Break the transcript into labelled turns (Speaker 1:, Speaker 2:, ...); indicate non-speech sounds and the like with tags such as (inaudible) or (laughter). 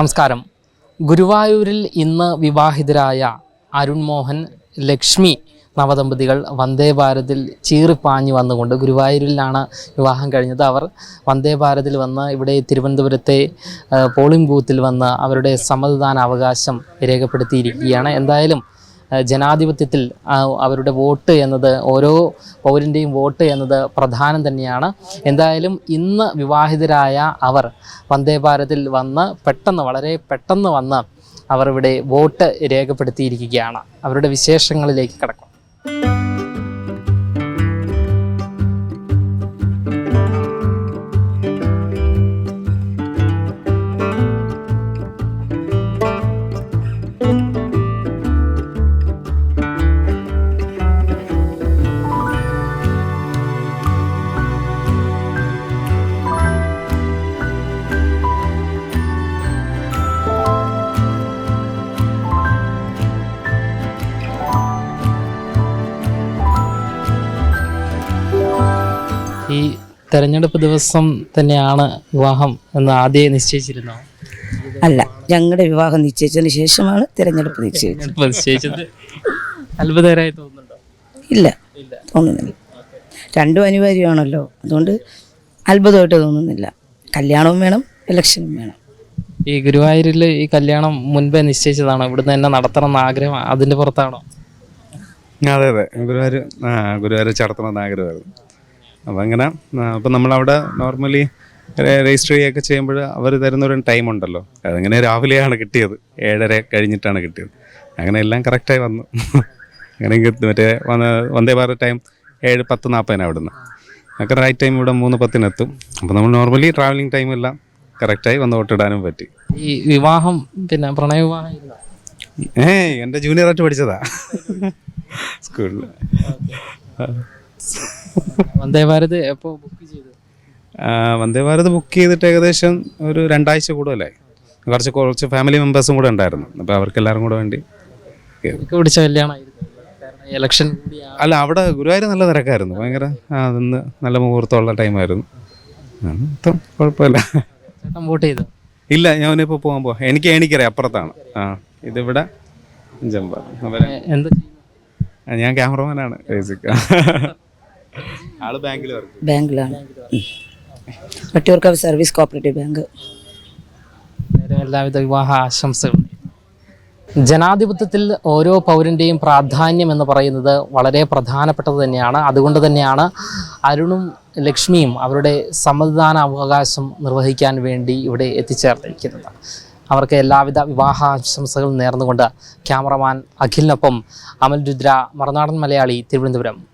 Speaker 1: നമസ്കാരം. ഗുരുവായൂരിൽ ഇന്ന് വിവാഹിതരായ അരുൺ മോഹൻ ലക്ഷ്മി നവദമ്പതികൾ വന്ദേ ഭാരതിൽ ചീറിപ്പാഞ്ഞു വന്നുകൊണ്ട് ഗുരുവായൂരിലാണ് വിവാഹം കഴിഞ്ഞത്. അവർ വന്ദേ ഭാരതിൽ വന്ന് ഇവിടെ തിരുവനന്തപുരത്തെ പോളിംഗ് ബൂത്തിൽ വന്ന് അവരുടെ സമ്മതിദാന അവകാശം രേഖപ്പെടുത്തിയിരിക്കുകയാണ്. എന്തായാലും ജനാധിപത്യത്തിൽ അവരുടെ വോട്ട് എന്നത് ഓരോ പൗരന്റെയും വോട്ട് എന്നത് പ്രധാനം തന്നെയാണ്. എന്തായാലും ഇന്ന് വിവാഹിതരായ അവർ വന്ദേ ഭാരതിൽ വന്ന് പെട്ടെന്ന് വളരെ പെട്ടെന്ന് വന്ന് അവർ ഇവിടെ വോട്ട് രേഖപ്പെടുത്തിയിരിക്കുകയാണ്. അവരുടെ വിശേഷങ്ങളിലേക്ക് കടക്കും. ഈ തെരഞ്ഞെടുപ്പ് ദിവസം തന്നെയാണ് വിവാഹം എന്ന് ആദ്യം നിശ്ചയിച്ചിരുന്നോ?
Speaker 2: അല്ല ഞങ്ങളുടെ വിവാഹം നിശ്ചയിച്ചതിന് ശേഷമാണ് തിരഞ്ഞെടുപ്പ് നിശ്ചയിച്ചത്.
Speaker 1: അത്ഭുതകരമായി തോന്നുന്നുണ്ടോ?
Speaker 2: ഇല്ല
Speaker 1: ഇല്ല.
Speaker 2: തോന്നുന്നില്ല. രണ്ടും അനിവാര്യമാണല്ലോ. അതുകൊണ്ട് അത്ഭുതമായിട്ട് തോന്നുന്നില്ല. കല്യാണവും വേണം ഇലക്ഷനും വേണം.
Speaker 1: ഈ ഗുരുവായൂരിൽ ഈ കല്യാണം മുൻപേ നിശ്ചയിച്ചതാണോ? ഇവിടുന്ന് തന്നെ നടത്തണം എന്ന ആഗ്രഹം അതിന്റെ പുറത്താണോ?
Speaker 3: അതെ അതെ. ഗുരുവായൂർ ആ ഗുരുവായൂർ ചടത്തണമെന്ന് ആഗ്രഹമായിരുന്നു. അപ്പം അങ്ങനെ അപ്പം നമ്മളവിടെ നോർമലി രജിസ്റ്റർ ചെയ്യുകയൊക്കെ ചെയ്യുമ്പോൾ അവർ തരുന്നൊരു ടൈം ഉണ്ടല്ലോ. അതങ്ങനെ രാവിലെയാണ് കിട്ടിയത്. ഏഴര കഴിഞ്ഞിട്ടാണ് കിട്ടിയത്. അങ്ങനെ എല്ലാം കറക്റ്റായി വന്നു. അങ്ങനെ മറ്റേ വന്ന് വന്ദേ ഭാരത് ടൈം ഏഴ് പത്ത് നാൽപ്പതിനാണ് അവിടുന്ന്. ഒക്കെ റൈറ്റ് ടൈം ഇവിടെ മൂന്ന് പത്തിനെത്തും അപ്പോൾ നമ്മൾ നോർമലി ട്രാവലിംഗ് ടൈം എല്ലാം കറക്റ്റായി വന്ന് വോട്ടിടാനും പറ്റി.
Speaker 1: ഈ വിവാഹം പിന്നെ പ്രണയവിവാഹം ഏ
Speaker 3: ഏയ് എന്റെ ജൂനിയറായിട്ട് പഠിച്ചതാ. (laughs) സ്കൂളിൽ
Speaker 1: വന്ദേ ഭാരത് എപ്പോൾ ബുക്ക് ചെയ്തു
Speaker 3: വന്ദേ ഭാരത് ബുക്ക് ചെയ്തിട്ട് ഏകദേശം ഒരു രണ്ടാഴ്ച കൂടുതലായി. കുറച്ച് കുറച്ച് ഫാമിലി മെമ്പേഴ്സും കൂടെ ഉണ്ടായിരുന്നു. അപ്പോൾ അവർക്ക് എല്ലാവരും കൂടെ വേണ്ടി
Speaker 1: പിടിച്ച കല്യാണമായിരുന്നു. ഇലക്ഷൻ
Speaker 3: അല്ല അവിടെ ഗുരുവായൂർ നല്ല തിരക്കായിരുന്നു. ഭയങ്കര അതിന്ന് നല്ല മുഹൂർത്തമുള്ള ടൈമായിരുന്നു കുഴപ്പമില്ല.
Speaker 1: ചേട്ടൻ വോട്ട് ചെയ്തു?
Speaker 3: ഇല്ല ഞാനിപ്പോൾ പോകാൻ പോവാം. എനിക്ക് എനിക്കറിയാം അപ്പുറത്താണ്. ആ ഇതിവിടെ ജമ്പ.
Speaker 1: എന്താ
Speaker 3: ഞാൻ ക്യാമറമാനാണ് ബേസിക് ആൾ ബാങ്കിൽ
Speaker 2: ബാങ്കിലാണ്. വട്ടിയൂർക്കാവ് സർവീസ് കോപ്പറേറ്റീവ് ബാങ്ക്
Speaker 1: നേരെ എല്ലാവിധ വിവാഹ ആശംസകളും. ജനാധിപത്യത്തിൽ ഓരോ പൗരന്റെയും പ്രാധാന്യം എന്ന് പറയുന്നത് വളരെ പ്രധാനപ്പെട്ടത് തന്നെയാണ്. അതുകൊണ്ട് തന്നെയാണ് അരുണും ലക്ഷ്മിയും അവരുടെ സമ്മതിദാന അവകാശം നിർവഹിക്കാൻ വേണ്ടി ഇവിടെ എത്തിച്ചേർന്നിരിക്കുന്നത്. അവർക്ക് എല്ലാവിധ വിവാഹാശംസകളും നേർന്നുകൊണ്ട് ക്യാമറമാൻ അഖിലിനൊപ്പം അമൽ രുദ്ര മറുനാടൻ മലയാളി തിരുവനന്തപുരം.